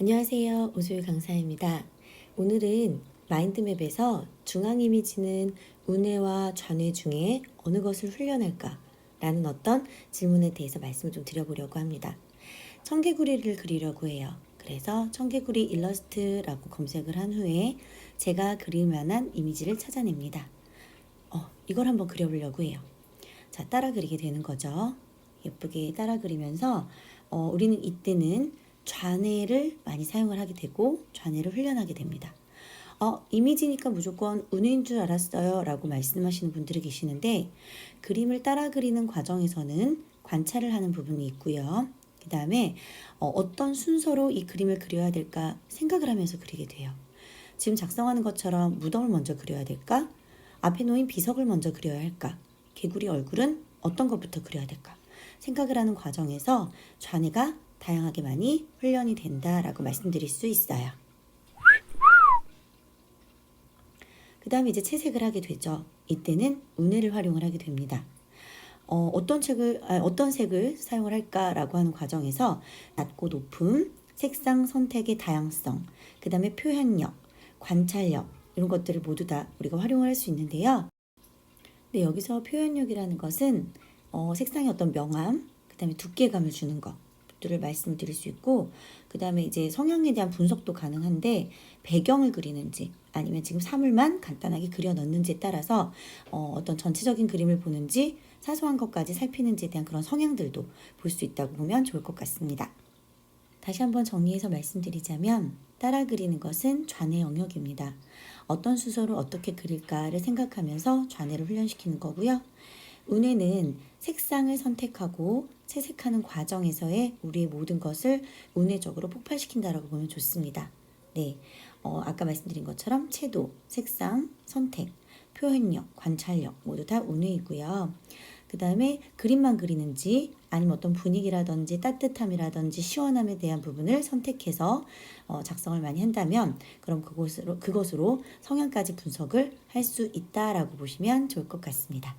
김소유 강사입니다. 오늘은 마인드맵에서 중앙 이미지는 운해와 좌뇌 중에 어느 것을 훈련할까? 라는 어떤 질문에 대해서 말씀을 좀 드려보려고 합니다. 청개구리를 그리려고 해요. 그래서 청개구리 일러스트라고 검색을 한 후에 제가 그릴 만한 이미지를 찾아냅니다. 어, 이걸 한번 그려보려고 해요. 자, 따라 그리게 되는 거죠. 예쁘게 따라 그리면서 어, 우리는 이때는 좌뇌를 많이 사용을 하게 되고 좌뇌를 훈련하게 됩니다. 어, 이미지니까 무조건 운해인 줄 알았어요 라고 말씀하시는 분들이 계시는데 그림을 따라 그리는 과정에서는 관찰을 하는 부분이 있고요. 그 다음에 어, 떤 순서로 이 그림을 그려야 될까 생각을 하면서 그리게 돼요. 지금 작성하는 것처럼 무덤을 먼저 그려야 될까? 앞에 놓인 비석을 먼저 그려야 할까? 개구리 얼굴은 어떤 것부터 그려야 될까? 생각을 하는 과정에서 좌뇌가 다양하게 많이 훈련이 된다라고 말씀드릴 수 있어요. 그 다음에 이제 채색을 하게 되죠. 이때는 운해를 활용을 하게 됩니다. 어, 어떤 책을 아, 어떤 색을 사용을 할까라고 하는 과정에서 낮고 높음, 색상 선택의 다양성, 그 다음에 표현력, 관찰력 이런 것들을 모두 다 우리가 활용을 할 수 있는데요. 근데 여기서 표현력이라는 것은 어, 색상의 어떤 명암, 그 다음에 두께감을 주는 것 들을 말씀드릴 수 있고, 그 다음에 이제 성향에 대한 분석도 가능한데 배경을 그리는지 아니면 지금 사물만 간단하게 그려 넣는지에 따라서 어, 어떤 전체적인 그림을 보는지 사소한 것까지 살피는지에 대한 그런 성향들도 볼 수 있다고 보면 좋을 것 같습니다. 다시 한번 정리해서 말씀드리자면 따라 그리는 것은 좌뇌 영역입니다. 어떤 수서로 어떻게 그릴까를 생각하면서 좌뇌를 훈련시키는 거고요. 운해는 색상을 선택하고 채색하는 과정에서의 우리의 모든 것을 운해적으로 폭발시킨다라고 보면 좋습니다. 네, 어, 아까 말씀드린 것처럼 채도, 색상, 선택, 표현력, 관찰력 모두 다 운해이고요. 그 다음에 그림만 그리는지 아니면 어떤 분위기라든지 따뜻함이라든지 시원함에 대한 부분을 선택해서 어, 작성을 많이 한다면 그럼 그것으로, 그것으로 성향까지 분석을 할 수 있다라고 보시면 좋을 것 같습니다.